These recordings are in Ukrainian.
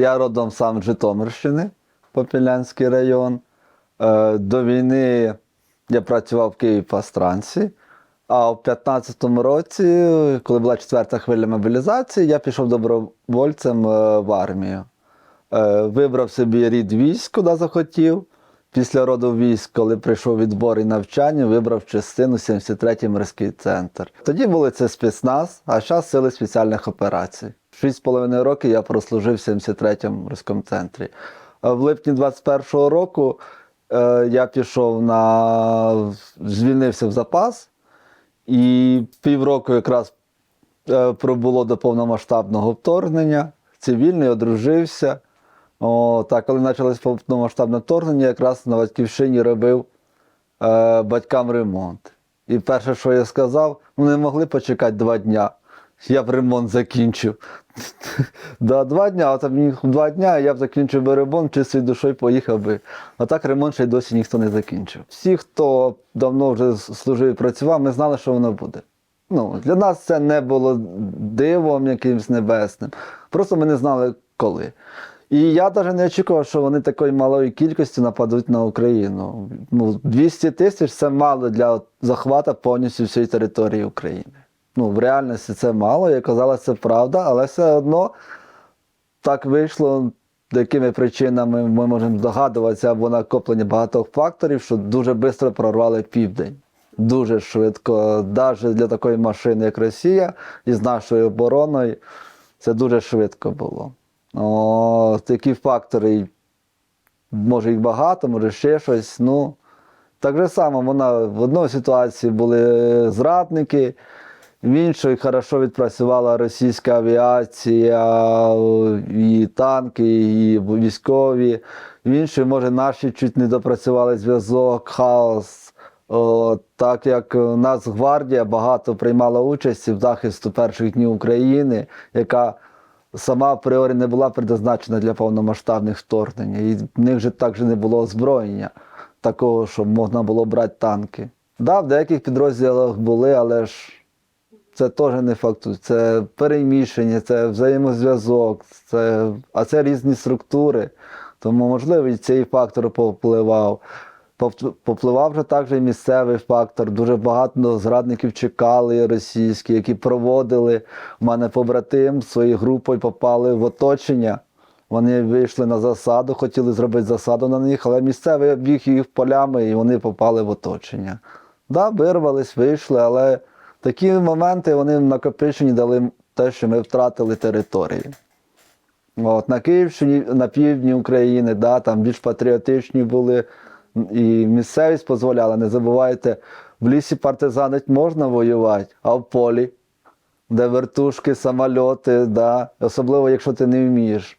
Я родом сам з Житомирщини, Попілянський район. Е, До війни я працював в Києві по странці. А в 15-му році, коли була четверта хвиля мобілізації, я пішов добровольцем е, в армію. Е, Вибрав собі рід військ, куди захотів. Після роду військ, коли прийшов відбор і навчання, вибрав частину 73-й морський центр. Тоді були це спецназ, а зараз сили спеціальних операцій. Шість з половиною років я прослужив в 73-му морському центрі. В липні 21-го року е, я пішов на звільнився в запас, і півроку якраз е, пробуло до повномасштабного вторгнення. Цивільний, одружився. О, так, коли почалось повномасштабне вторгнення, якраз на батьківщині робив е, батькам ремонт. І перше, що я сказав, ну не могли почекати два дня. Я б ремонт закінчив. да, два дня, а там два дня, я б закінчив би ремонт, чистою душою поїхав би. А так ремонт ще й досі ніхто не закінчив. Всі, хто давно вже служив і працював, ми знали, що воно буде. Ну, для нас це не було дивом якимось небесним. Просто ми не знали коли. І я навіть не очікував, що вони такої малої кількості нападуть на Україну. Ну, 200 тисяч це мало для захвату повністю всієї території України. Ну, в реальності це мало, як казалось, це правда, але все одно так вийшло, якими причинами ми можемо здогадуватися або накоплення багатьох факторів, що дуже швидко прорвали південь. Дуже швидко, навіть для такої машини, як Росія, і з нашою обороною, це дуже швидко було. О, такі фактори, може їх багато, може ще щось. Ну, так же само, вона в одній ситуації були зрадники, в іншій хорошо відпрацювала російська авіація, і танки, і військові. В іншій, може, наші чуть не допрацювали зв'язок, хаос. О, так як Нацгвардія багато приймала участь в захисту перших днів України, яка сама апріорі не була предназначена для повномасштабних вторгнень. І в них же також не було озброєння такого, щоб можна було брати танки. Да, в деяких підрозділах були, але ж це теж не факт. Це переміщення, це взаємозв'язок, це, а це різні структури. Тому, можливо, і цей фактор повпливав. Попливав вже також місцевий фактор. Дуже багато зрадників чекали російські, які проводили. У мене побратим своєю групою попали в оточення. Вони вийшли на засаду, хотіли зробити засаду на них, але місцевий обіг їх полями і вони попали в оточення. Да, вирвались, вийшли, але такі моменти вони накопичені дали те, що ми втратили території. От, на Київщині, на півдні України, да, там більш патріотичні були, і місцевість дозволяла. Не забувайте, в лісі партизанить можна воювати, а в полі, де вертушки, самольоти, да, особливо якщо ти не вмієш.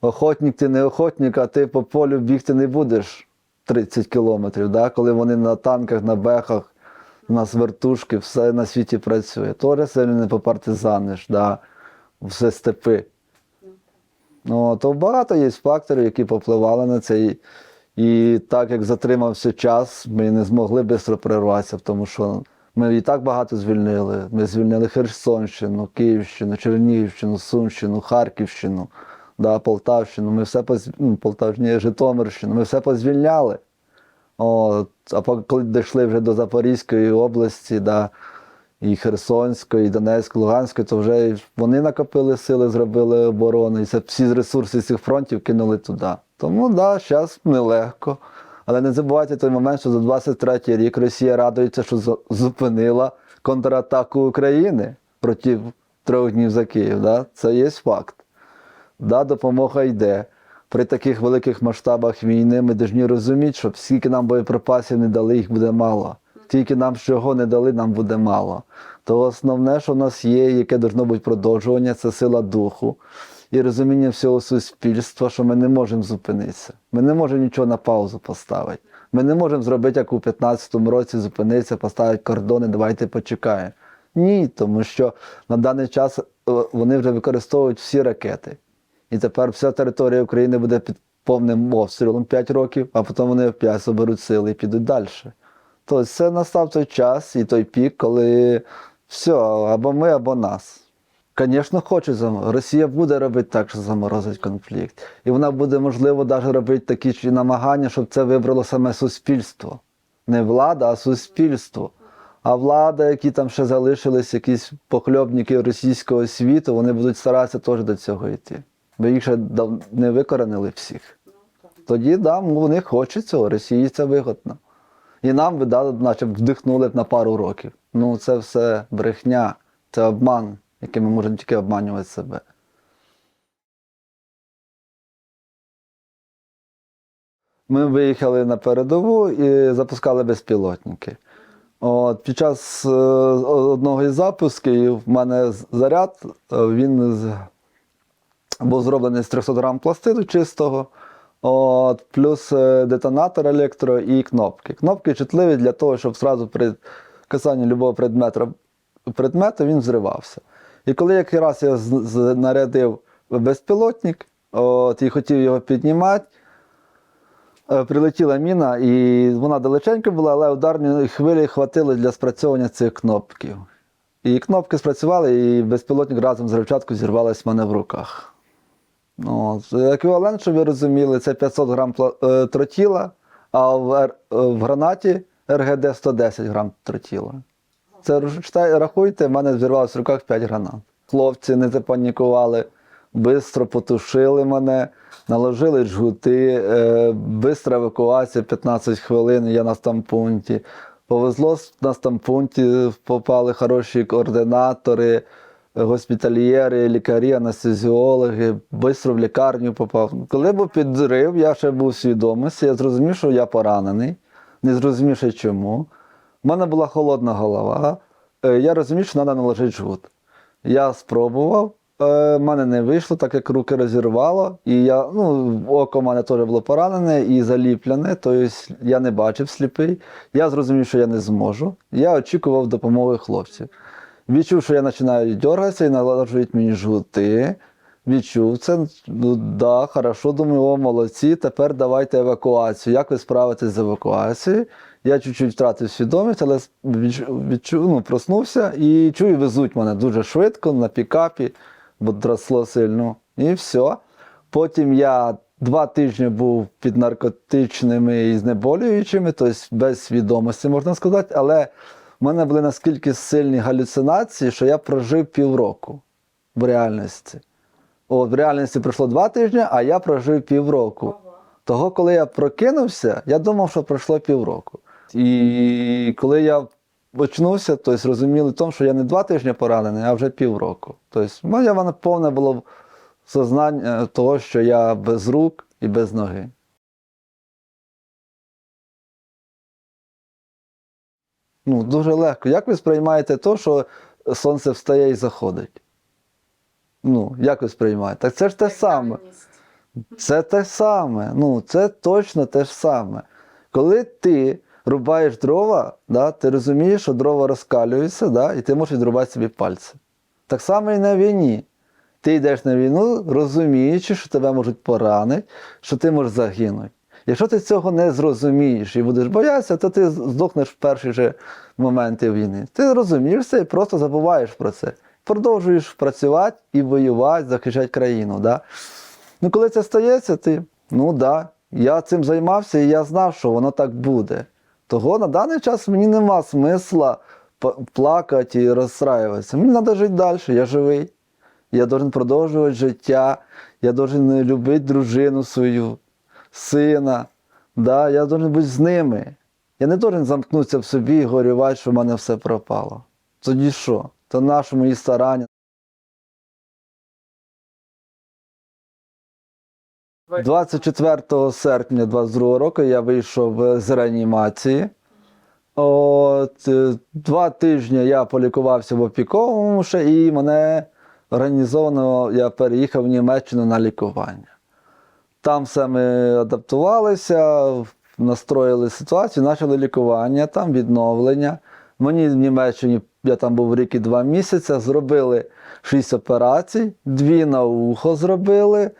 Охотник ти не охотник, а ти по полю бігти не будеш 30 кілометрів, да, коли вони на танках, на бехах, у нас вертушки, все на світі працює. Тоже сильно не попартизаниш, да, все степи. Ну, то багато є факторів, які попливали на це. І, так як затримався час, ми не змогли швидко прорватися, тому що ми і так багато звільнили. Ми звільнили Херсонщину, Київщину, Чернігівщину, Сумщину, Харківщину, да, Полтавщину. Ми все поз... ну, Полтавщину, Житомирщину, ми все позвільняли. От, а коли дійшли вже до Запорізької області, да, і Херсонської, і Донецької, Луганської, то вже вони накопили сили, зробили оборону, і всі ресурси цих фронтів кинули туди. Тому так, да, зараз нелегко. Але не забувайте той момент, що за 23 рік Росія радується, що зупинила контратаку України проти трьох днів за Київ. Да? Це є факт. Да, допомога йде. При таких великих масштабах війни ми повинні розуміти, що скільки нам боєприпасів не дали, їх буде мало. Тільки нам чого не дали, нам буде мало. То основне, що в нас є, яке должно бути продовжування, це сила духу і розуміння всього суспільства, що ми не можемо зупинитися. Ми не можемо нічого на паузу поставити. Ми не можемо зробити, як у 15-му році, зупинитися, поставити кордони, давайте почекаємо. Ні, тому що на даний час е, вони вже використовують всі ракети. І тепер вся територія України буде під повним обстрілом 5 років, а потім вони опять соберуть сили і підуть далі. Тобто це настав той час і той пік, коли все, або ми, або нас. Звісно, заморозити. Росія буде робити так, що заморозить конфлікт. І вона буде, можливо, навіть робити такі намагання, щоб це вибрало саме суспільство. Не влада, а суспільство. А влада, які там ще залишились, якісь похльобники російського світу, вони будуть старатися теж до цього йти. Бо їх ще не викоренили всіх. Тоді да, вони хочуть цього, Росії це вигодно. І нам дали, наче вдихнули на пару років. Ну, це все брехня, це обман, яким ми можемо тільки обманювати себе. Ми виїхали на передову і запускали безпілотники. От, під час е, одного із запусків в мене заряд, е, він був зроблений з 300 грам пластину чистого, от, плюс е, детонатор електро і кнопки. Кнопки чутливі для того, щоб зразу при касанні любого предмету, він взривався. І коли якраз я з- з- нарядив безпілотник от, і хотів його піднімати, Е, Прилетіла міна, і вона далеченько була, але ударні хвилі хватило для спрацьовування цих кнопків. І кнопки спрацювали, і безпілотник разом з рівчаткою зірвалась в мене в руках. Ну. Еквівалент, щоб ви розуміли, це 500 грам е, тротіла, а в, е, в гранаті РГД 110 грам тротіла. Це рахуйте, в мене зірвалося в руках 5 гранат. Хлопці не запанікували, швидко потушили мене, наложили жгути, е, бистра евакуація 15 хвилин, я на стампункті. Повезло на стампункті, попали хороші координатори, госпітальєри, лікарі, анестезіологи, бистро в лікарню попав. Коли був підрив, я ще був свідомості, я зрозумів, що я поранений, не зрозумів ще чому. У мене була холодна голова. Е, Я розумів, що треба наложити жгут. Я спробував, е, в мене не вийшло, так як руки розірвало, і я, ну, око в мене теж було поранене і заліплене, тобто я не бачив сліпий. Я зрозумів, що я не зможу. Я очікував допомоги хлопців. Відчув, що я починаю дергатися і наложують мені жгути. Відчув це, ну да, хорошо, думаю, о, молодці, тепер давайте евакуацію. Як ви справитесь з евакуацією? Я чуть-чуть втратив свідомість, але відчув, ну, проснувся і чую, везуть мене дуже швидко на пікапі, бо трасло сильно. І все. Потім я два тижні був під наркотичними і знеболюючими, тобто без свідомості, можна сказати, але в мене були наскільки сильні галюцинації, що я прожив півроку в реальності. От, в реальності пройшло два тижні, а я прожив півроку. Того, коли я прокинувся, я думав, що пройшло півроку. І коли я очнувся, то зрозуміли що я не два тижні поранений, а вже півроку. Тобто, в мене повне було сознання того, що я без рук і без ноги. Ну, дуже легко. Як ви сприймаєте те, що сонце встає і заходить? Ну, як ви сприймаєте? Так це ж те саме. Це те саме. Ну, це точно те ж саме. Коли ти рубаєш дрова, да, ти розумієш, що дрова розкалюються, да, і ти можеш відрубати собі пальці. Так само і на війні. Ти йдеш на війну, розуміючи, що тебе можуть поранити, що ти можеш загинути. Якщо ти цього не зрозумієш і будеш боятися, то ти здохнеш в перші же моменти війни. Ти розумієш це і просто забуваєш про це. Продовжуєш працювати і воювати, захищати країну. Да? Ну, коли це стається, ти, ну да, я цим займався і я знав, що воно так буде. Того на даний час мені нема смисла плакати і розстраюватися. Мені треба жити далі, я живий. Я должен продовжувати життя, я должен любити дружину свою, сина. Да? Я должен бути з ними. Я не должен замкнутися в собі і горювати, що в мене все пропало. Тоді що? То наші мої старання. 24 серпня 22 року я вийшов з реанімації. От, е, два тижні я полікувався в опіковому ще, і мене організовано, я переїхав в Німеччину на лікування. Там все ми адаптувалися, настроїли ситуацію, почали лікування, там відновлення. Мені в Німеччині, я там був рік і два місяці, зробили шість операцій, дві на ухо зробили,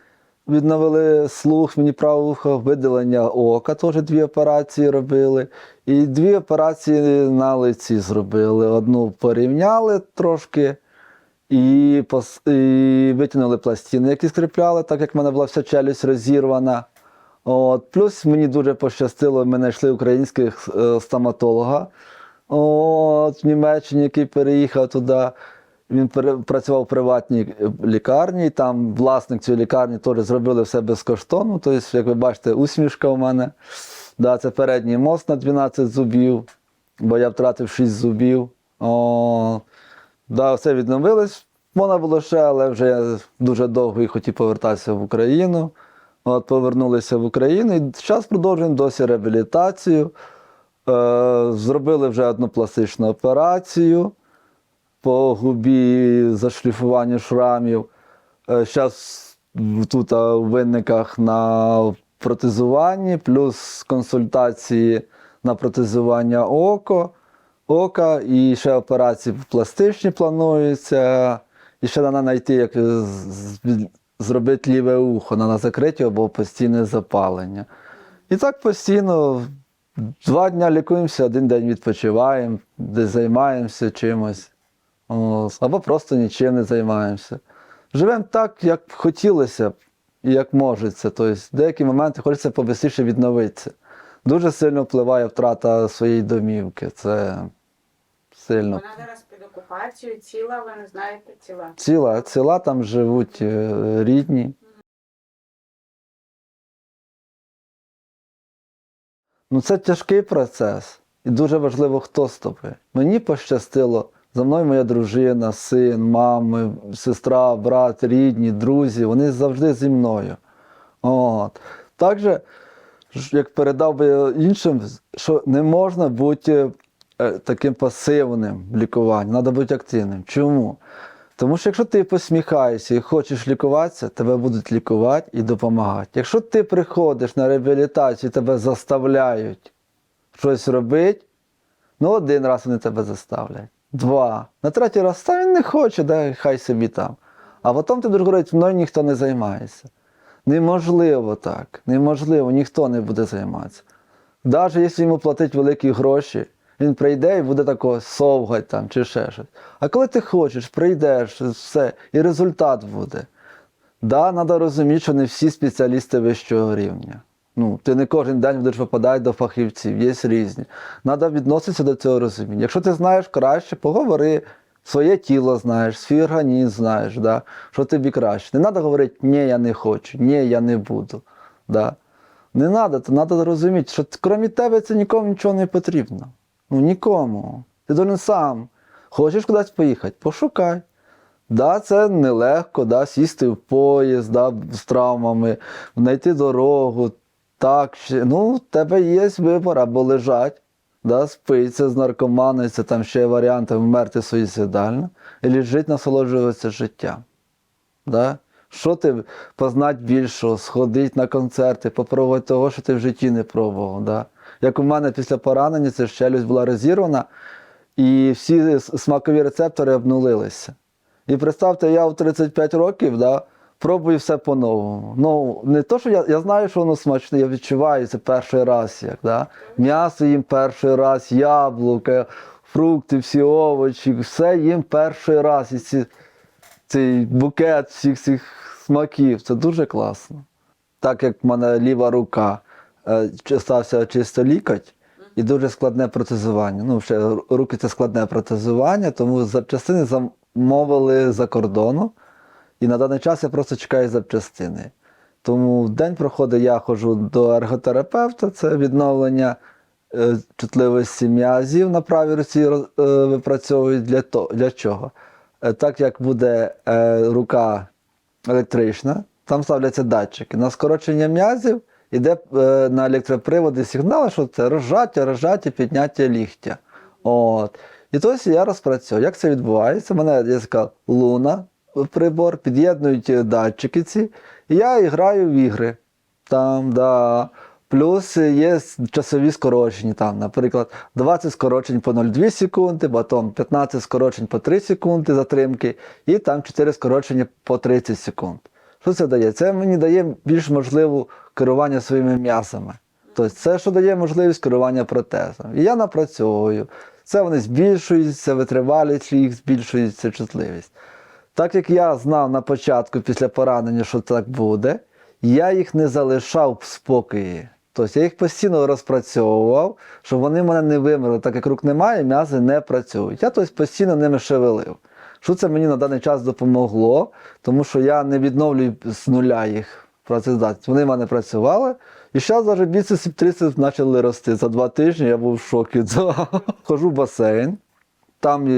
відновили слух, мені праве ухо, видалення ока, теж дві операції робили. І дві операції на лиці зробили. Одну порівняли трошки, І, пос... і витягнули пластини, які скріпляли, так як в мене була вся челюсть розірвана. От. Плюс мені дуже пощастило, ми знайшли українських е, стоматолога от, в Німеччині, який переїхав туди. Він працював в приватній е, лікарні, там власник цієї лікарні теж зробили все безкоштовно. Тобто, як ви бачите, усмішка у мене. Да, це передній мост на 12 зубів, бо я втратив 6 зубів. О, да, все відновилось. Можна було ще, але вже я дуже довго і хотів повертатися в Україну. От повернулися в Україну і зараз продовжуємо досі реабілітацію. Е, зробили вже одну пластичну операцію по губі зашліфування шрамів. Зараз тут а, у винниках на протезуванні, плюс консультації на протезування око, ока, і ще операції пластичні плануються. І ще треба знайти, як зробити ліве ухо, треба закрити або постійне запалення. І так постійно два дні лікуємося, один день відпочиваємо, десь займаємося чимось. Або просто нічим не займаємося. Живемо так, як хотілося б і як можеться. Тобто, в деякі моменти хочеться побистріше відновитися. Дуже сильно впливає втрата своєї домівки. Це сильно. Вона зараз під окупацією, ціла, ви не знаєте, ціла. Ціла, ціла там живуть е, рідні. Ну, це тяжкий процес. І дуже важливо, хто з тобою. Мені пощастило. За мною моя дружина, син, мама, сестра, брат, рідні, друзі, вони завжди зі мною. От. Також, ж, як передав би іншим, що не можна бути таким пасивним в лікуванні, треба бути активним. Чому? Тому що якщо ти посміхаєшся і хочеш лікуватися, тебе будуть лікувати і допомагати. Якщо ти приходиш на реабілітацію і тебе заставляють щось робити, ну один раз вони тебе заставлять, два. На третій раз та він не хоче, дай хай собі там. А потім ти будеш говорити, мною ніхто не займається. Неможливо так. Неможливо, ніхто не буде займатися. Навіть якщо йому платить великі гроші, він прийде і буде такого совгать там чи ще щось. А коли ти хочеш, прийдеш, все, і результат буде. Да, треба розуміти, що не всі спеціалісти вищого рівня. Ну, ти не кожен день будеш попадати до фахівців, є різні. Треба відноситися до цього розуміння. Якщо ти знаєш краще, поговори, своє тіло знаєш, свій організм знаєш, да, що тобі краще. Не треба говорити, ні, я не хочу, ні, я не буду. Да. Не треба, то треба розуміти, що крім тебе це нікому нічого не потрібно. Ну нікому. Ти должен сам. Хочеш кудись поїхати? Пошукай. Да, це нелегко, да, сісти в поїзд, да, з травмами, знайти дорогу. Так, ну, в тебе є вибір або лежать, да, спиться з наркоманою, це там ще є варіанти вмерти суїцидально, або жити, насолоджуватися життям. Да? Що ти познати більшого, сходити на концерти, попробувати того, що ти в житті не пробував. Да? Як у мене після поранення, це ж челюсть була розірвана, і всі смакові рецептори обнулилися. І представте, я в 35 років да, пробую все по-новому. Ну, не то, що я, я знаю, що воно смачне, я відчуваю це перший раз. Як, да? М'ясо їм перший раз, яблука, фрукти, всі овочі, все їм перший раз. І ці, цей букет всіх цих смаків. Це дуже класно. Так як в мене ліва рука стався чисто лікоть і дуже складне протезування. Ну, ще руки це складне протезування, тому запчастини замовили за кордону. І на даний час я просто чекаю запчастини. Тому день проходить, я ходжу до ерготерапевта, це відновлення е, чутливості м'язів на правій руці е, випрацьовують для, то, для чого? Е, так як буде е, рука електрична, там ставляться датчики. На скорочення м'язів йде е, на електроприводи сигнали, що це розжаття, розжаття, підняття ліктя. От. І тобто я розпрацьовую. Як це відбувається? У мене є така луна прибор, під'єднують е, датчики ці, і я граю в ігри. Там, да. Плюс є часові скорочення, там, наприклад, 20 скорочень по 0,2 секунди, потім 15 скорочень по 3 секунди затримки, і там 4 скорочення по 30 секунд. Що це дає? Це мені дає більш можливу керування своїми м'ясами. Тобто це, що дає можливість керування протезом. І я напрацьовую. Це вони збільшуються, витривалість їх збільшується чутливість. Так як я знав на початку після поранення, що так буде, я їх не залишав в спокої. Тобто я їх постійно розпрацьовував, щоб вони мене не вимерли, так як рук немає, м'язи не працюють. Я тобто, постійно ними шевелив. Що це мені на даний час допомогло, тому що я не відновлюю з нуля їх працездатність. Вони в мене працювали. І зараз навіть біцепс 30 почали рости. За два тижні я був в шокі. Хожу в басейн. Там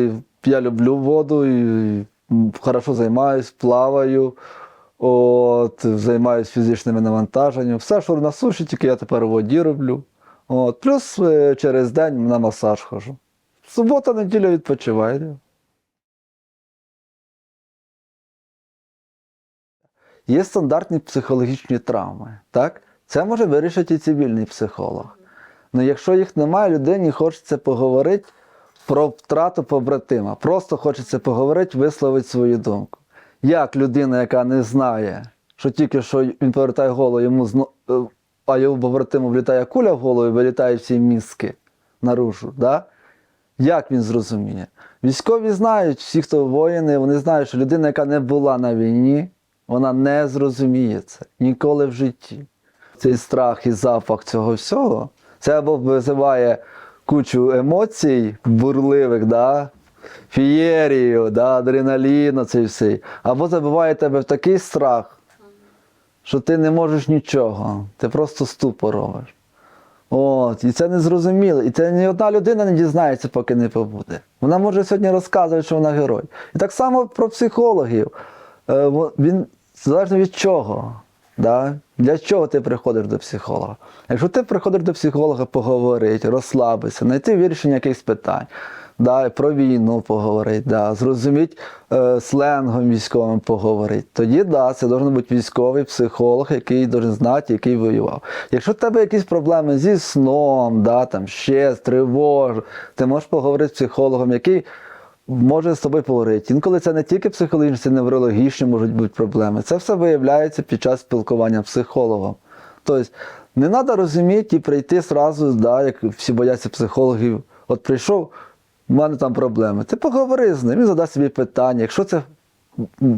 я люблю воду, і хорошо займаюсь, плаваю, от, займаюсь фізичними навантаженнями. Все, що на суші, тільки я тепер у воді роблю. От, плюс е, через день на масаж хожу. Субота, неділя відпочиваю. Є стандартні психологічні травми. Так? Це може вирішити і цивільний психолог. Ну якщо їх немає, людині хочеться поговорити про втрату побратима. Просто хочеться поговорити, висловити свою думку. Як людина, яка не знає, що тільки що він повертає голову, йому зно... е, а його побратиму влітає куля в голову і вилітають всі мізки наружу. Да? Як він зрозуміє? Військові знають, всі, хто воїни, вони знають, що людина, яка не була на війні, вона не зрозуміє це ніколи в житті. Цей страх і запах цього всього, це або визиває кучу емоцій бурливих, да? фієрію, да? адреналіну, цей все, або забиває тебе в такий страх, що ти не можеш нічого, ти просто ступор. От, і це не зрозуміло. І це ні одна людина не дізнається, поки не побуде. Вона може сьогодні розказувати, що вона герой. І так само про психологів. Е, Він залежно від чого. Да? Для чого ти приходиш до психолога? Якщо ти приходиш до психолога поговорити, розслабитися, знайти вирішення якихось питань, да, про війну поговорити, да, зрозуміти е, сленгом військовим поговорити, тоді да, це має бути військовий психолог, який має знати, який воював. Якщо в тебе якісь проблеми зі сном, да, там, ще з тривож, ти можеш поговорити з психологом, який може з тобою поговорити. Інколи це не тільки психологічні, це неврологічні можуть бути проблеми. Це все виявляється під час спілкування з психологом. Тобто не треба розуміти і прийти зразу, да, як всі бояться психологів. От прийшов, в мене там проблеми. Ти поговори з ним, він задасть собі питання. Якщо це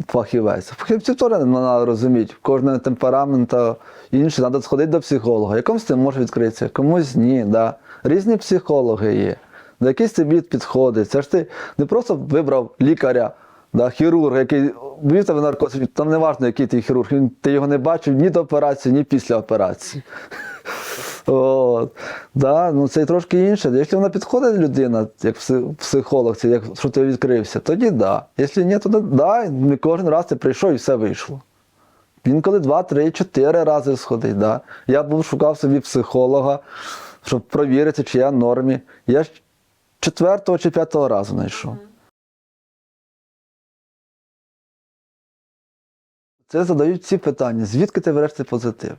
фахівець, фахівців теж не треба розуміти. Кожного темперамент та інше, треба сходити до психолога. Якомусь ти може відкритися, комусь ні. Да. Різні психологи є. До якийсь тобі підходить. Це ж ти не просто вибрав лікаря, да, хірурга, який ввів тебе наркоз, там не важливо, який ти хірург, він, ти його не бачив ні до операції, ні після операції. От. Да, ну це трошки інше. Якщо вона підходить людина, як психолог, це як що ти відкрився, тоді да. Якщо ні, то да, не кожен раз ти прийшов і все вийшло. Інколи два, три, чотири рази сходить. Да. Я був шукав собі психолога, щоб провірити, чи я в нормі. Я четвертого чи п'ятого разу знайшов. Це задають ці питання. Звідки ти береш цей позитив?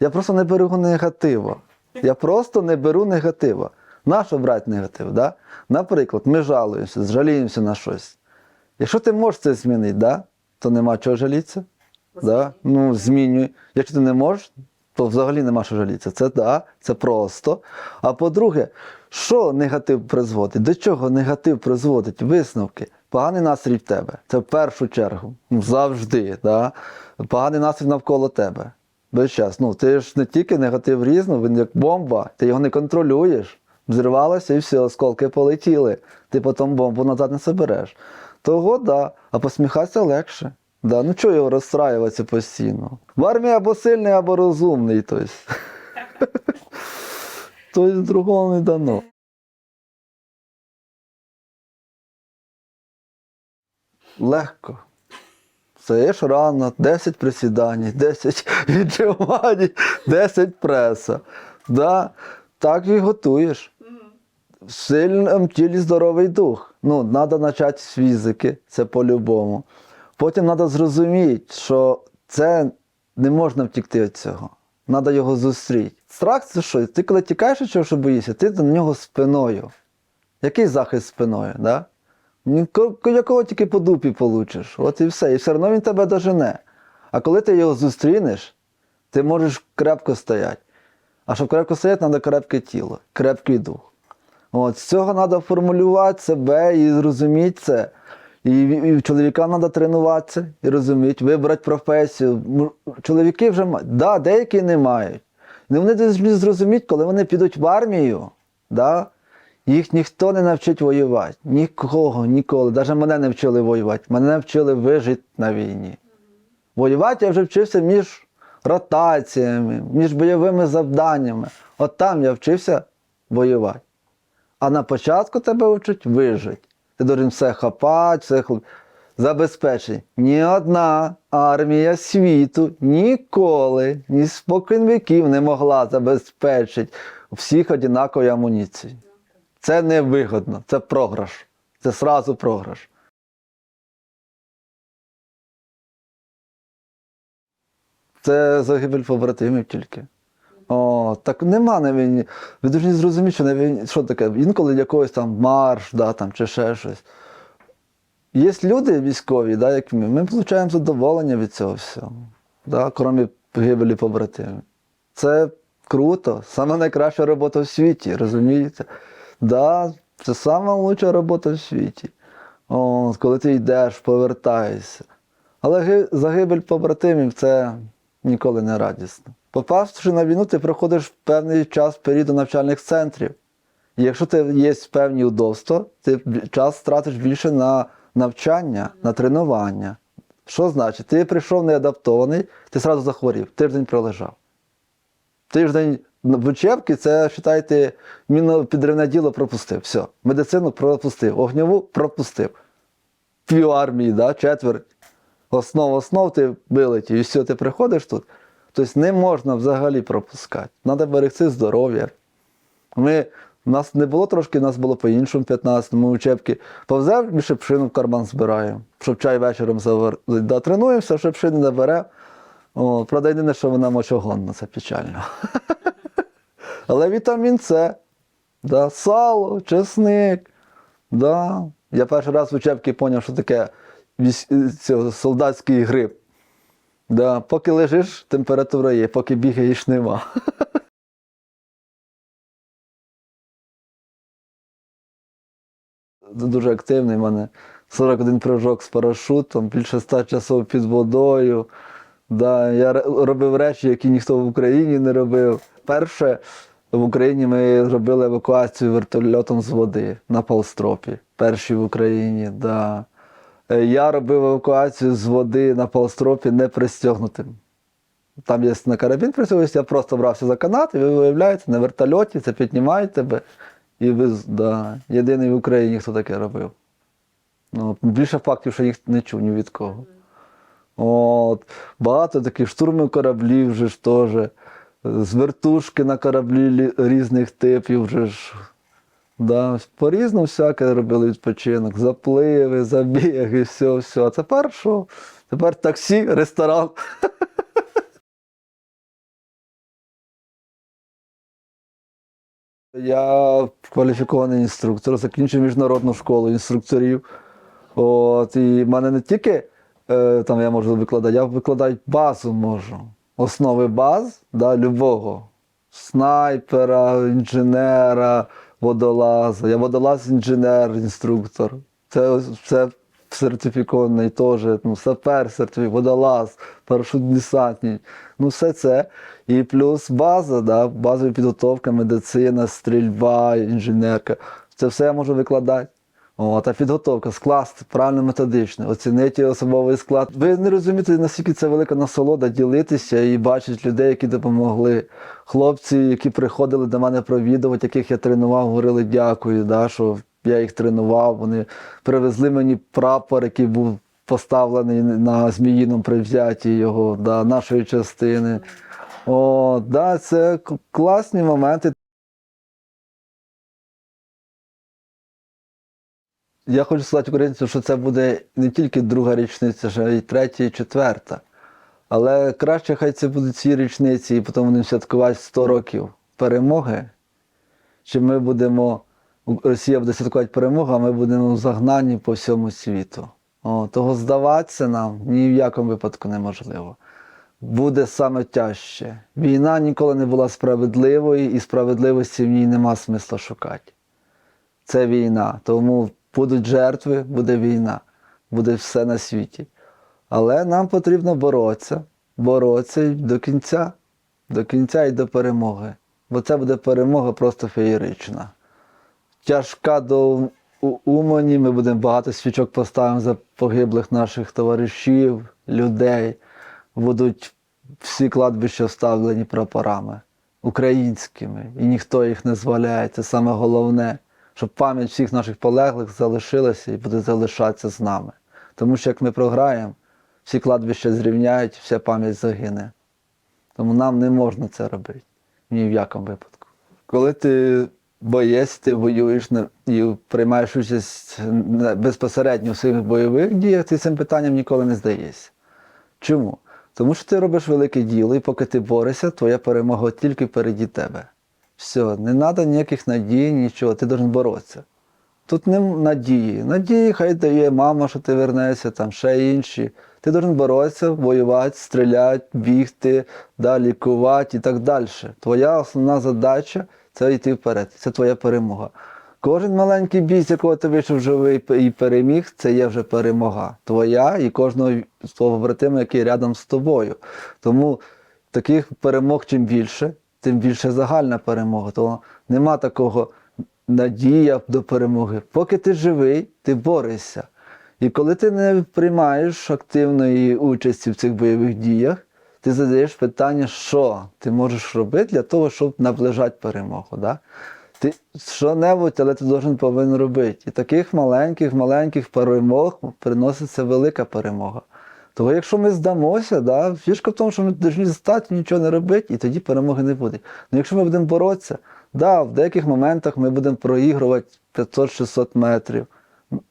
Я просто не беру негатива. Я просто не беру негатива. Нащо брати негатив? Да? Наприклад, ми жалуємося, жаліємося на щось. Якщо ти можеш це змінити, да? то нема чого жалітися. Да? Ну, змінюй. Якщо ти не можеш, то взагалі нема що жалітися. Це да, це просто. А по-друге, що негатив призводить? До чого негатив призводить? Висновки. Поганий настрій в тебе. Це в першу чергу. Ну, завжди. Да? Поганий настрій навколо тебе. Весь час. Ну, ти ж не тільки негатив різно, він як бомба, ти його не контролюєш. Взірвалося і все, осколки полетіли. Ти потім бомбу назад не собереш. Того да, а посміхатися легше. Да, ну чого його розстраюватися постійно? В армії або сильний, або розумний. Тобто. Тобто другого не дано. Легко. Встаєш рано, 10 присідань, 10 віджимань, 10 преса. Да, так і готуєш. В сильному тілі здоровий дух. Ну, треба почати з фізики, це по-любому. Потім треба зрозуміти, що це не можна втікти від цього. Треба його зустріти. Страх це що? Ти коли тікаєш чого, що боїшся, ти до нього спиною. Який захист спиною? Да? Якого тільки по дупі получиш. От і все. І все одно він тебе дожене. А коли ти його зустрінеш, ти можеш крепко стояти. А щоб крепко стояти, треба крепке тіло, крепкий дух. От, з цього треба формулювати себе і зрозуміти це. І, і чоловікам треба тренуватися і розуміти, вибрати професію. Чоловіки вже мають, да, деякі не мають. Ну, вони повинні зрозуміти, коли вони підуть в армію, да, їх ніхто не навчить воювати. Нікого, ніколи. Навіть мене не вчили воювати. Мене навчили вижити на війні. Воювати я вже вчився між ротаціями, між бойовими завданнями. От там я вчився воювати. А на початку тебе вчать вижити. Ти должен все хапати, все хл- забезпечити. Ні одна армія світу ніколи, ні спокон віків не могла забезпечити всіх однакові амуніції. Це невигодно, це програш. Це сразу програш. Це загибель побратимів тільки. О, так нема на війні. Ви повинні зрозуміти, що на війні, що таке, інколи якогось там марш, да, там, чи ще щось. Є люди військові, да, як ми, ми отримуємо задоволення від цього всього, да, крім гибелі побратимів. Це круто, саме найкраща робота в світі, розумієте? Да, це сама лучша робота в світі. О, коли ти йдеш, повертаєшся. Але загибель побратимів це ніколи не радісно. Попавши на війну, ти проходиш певний час періоду навчальних центрів. І якщо ти є певні удобства, ти час тратиш більше на навчання, на тренування. Що значить? Ти прийшов неадаптований, ти одразу захворів, тиждень пролежав. Тиждень в учебці це, вважайте, мінопідрівне діло пропустив. Все. Медицину пропустив, огньову пропустив. Пів армії, да, четверть. Основ основ ти вилетів, і все, ти приходиш тут. Тобто не можна взагалі пропускати. Треба берегти здоров'я. Ми, у нас не було трошки, у нас було по-іншому 15-му учебки. Повзев і шипшину в карман збираємо, щоб чай вечором заварити. Да, тренуємося, шипшини не бере. Правда, єдине, що вона мочогонна, це печально. Але вітамін С, да, сало, чесник. Да. Я перший раз в учебці зрозумів, що таке солдатський грип. Да. Поки лежиш, температура є, поки бігаєш, нема. Дуже активний в мене 41 прыжок з парашутом, більше 100 часов під водою. Да, я робив речі, які ніхто в Україні не робив. Перше в Україні ми зробили евакуацію вертольотом з води на Палстропі. Перші в Україні. Да. Е, Я робив евакуацію з води на Палстропі не пристягнутим. Там є на карабін пристягнутий, я просто брався за канат, і ви виявляєте, на вертольоті це піднімають тебе. І ви да, єдиний в Україні, хто таке робив. Ну, більше фактів, що їх не чув ні від кого. От, багато таких штурмів кораблів вже ж теж. З вертушки на кораблі різних типів вже ж. Да, по-різному всяке робили відпочинок. Запливи, забіги, все, все. А тепер що? Тепер таксі, ресторан. Я кваліфікований інструктор, закінчив міжнародну школу інструкторів. От, і в мене не тільки е, там я можу викладати, я викладати базу можу. Основи баз да, любого. Снайпера, інженера, водолаза. Я водолаз, інженер, інструктор. Це, це сертифікований теж, ну, сапер, сертифікований, водолаз, парашут десантник. Ну, все це. І плюс база, да, базова підготовка, медицина, стрільба, інженерка. Це все я можу викладати. От, а підготовка, скласти правильно методично, оцінити особовий склад. Ви не розумієте, наскільки це велика насолода ділитися і бачити людей, які допомогли. Хлопці, які приходили до мене провідувати, яких я тренував, говорили дякую, да, що я їх тренував. Вони привезли мені прапор, який був поставлений на зміїному привзятті його, да, нашої частини. О, да, це класні моменти. Я хочу сказати українцям, що це буде не тільки друга річниця, ще й третя, і четверта. Але краще хай це будуть ці річниці, і потім будемо святкувати 100 років перемоги. Чи ми будемо, Росія буде святкувати перемогу, а ми будемо загнані по всьому світу. О, того здаватися нам ні в якому випадку неможливо. Буде саме тяжче. Війна ніколи не була справедливою, і справедливості в ній нема смисла шукати це війна. Тому будуть жертви, буде війна. буде все на світі. Але нам потрібно боротися, боротися до кінця, до кінця і до перемоги. Бо це буде перемога просто феєрична. Тяжка до Умані, ми будемо багато свічок поставимо за погиблих наших товаришів, людей. Будуть всі кладбища вставлені прапорами українськими, і ніхто їх не зваляє. Це саме головне, щоб пам'ять всіх наших полеглих залишилася і буде залишатися з нами. Тому що як ми програємо, всі кладбища зрівняють, вся пам'ять загине. Тому нам не можна це робити ні в якому випадку. Коли ти боєць, ти воюєш і приймаєш участь безпосередньо в своїх бойових діях, ти цим питанням ніколи не здаєшся. Чому? Тому що ти робиш велике діло, і поки ти борешся, твоя перемога тільки впереді тебе. Все, не треба ніяких надій, нічого, ти должен боротися. Тут не надії. Надії хай дає мама, що ти вернешся, там ще інші. Ти должен боротися, воювати, стріляти, бігти, да, лікувати і так далі. Твоя основна задача це йти вперед. Це твоя перемога. Кожен маленький бій, з якого ти вийшов живий і переміг, це є вже перемога. Твоя і кожного свого побратима, який рядом з тобою. Тому таких перемог чим більше, тим більше загальна перемога. Тому нема такого надія до перемоги. Поки ти живий, ти борешся. І коли ти не приймаєш активної участі в цих бойових діях, ти задаєш питання, що ти можеш робити для того, щоб наближати перемогу. Да? Ти що-небудь, але ти должен повинен робити. І таких маленьких, маленьких перемог приноситься велика перемога. Тому якщо ми здамося, да, фішка в тому, що ми повинні стати, нічого не робити, і тоді перемоги не буде. Ну якщо ми будемо боротися, да, в деяких моментах ми будемо проігрувати 500-600 метрів.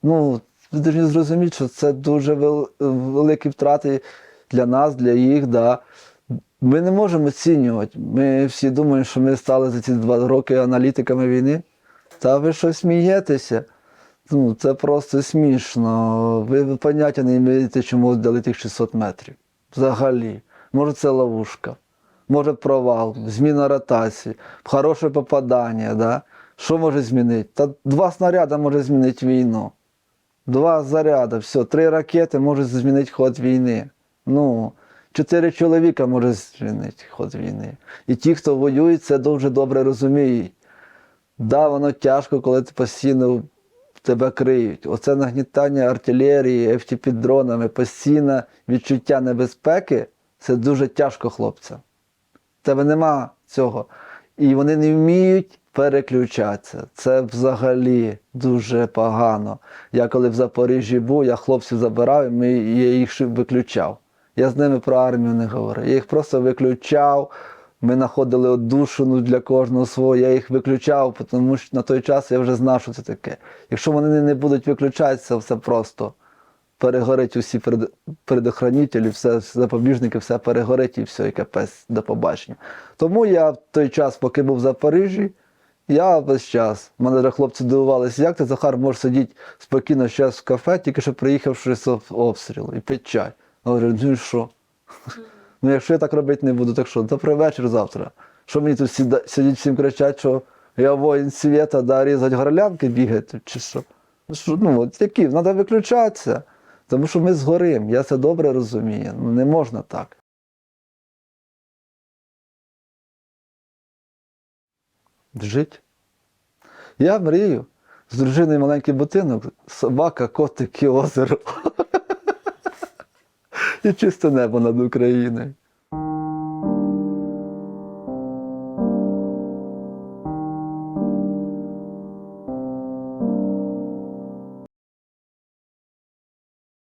Ну, ви повинні зрозуміти, що це дуже вел- великі втрати для нас, для їх. Да. Ми не можемо оцінювати. Ми всі думаємо, що ми стали за ці два роки аналітиками війни. Та ви що смієтеся? Ну, це просто смішно. Ви, поняття не маєте, чому дали тих 600 метрів. Взагалі. Може, це ловушка, може провал, зміна ротації, хороше попадання. Да? Що може змінити? Та два снаряди може змінити війну. Два заряди, все, три ракети можуть змінити ход війни. Ну, чотири чоловіка може змінити ход війни. І ті, хто воює, це дуже добре розуміють. Да, воно тяжко, коли ти постійно тебе криють. Оце нагнітання артилерії, FTP дронами, постійне відчуття небезпеки це дуже тяжко хлопцям. Тебе нема цього. І вони не вміють переключатися. Це взагалі дуже погано. Я коли в Запоріжжі був, я хлопців забирав, і я їх виключав. Я з ними про армію не говорив. Я їх просто виключав. Ми знаходили одушину для кожного свого, я їх виключав, тому що на той час я вже знав, що це таке. Якщо вони не- будуть виключатися, все просто перегорить усі предохранителі, все запобіжники, все перегорить і все, і капець до побачення. Тому я в той час, поки був в Запоріжжі, я весь час. Мене вже хлопці дивувалися, як ти, Захар, можеш сидіти спокійно зараз в кафе, тільки що приїхавши з обстрілу, і пити чай. Я говорю, ну і що? Ну, якщо я так робити не буду, так що? Добрий вечір завтра. Що мені тут сіда, всім кричать, що я воїн світа, да, різать горлянки бігати, чи що? Ну, що, ну от які, треба виключатися. Тому що ми згорим, я це добре розумію. Ну не можна так. Жить. Я мрію. З дружиною маленький будинок, собака, котик і озеро. І чисте небо над Україною.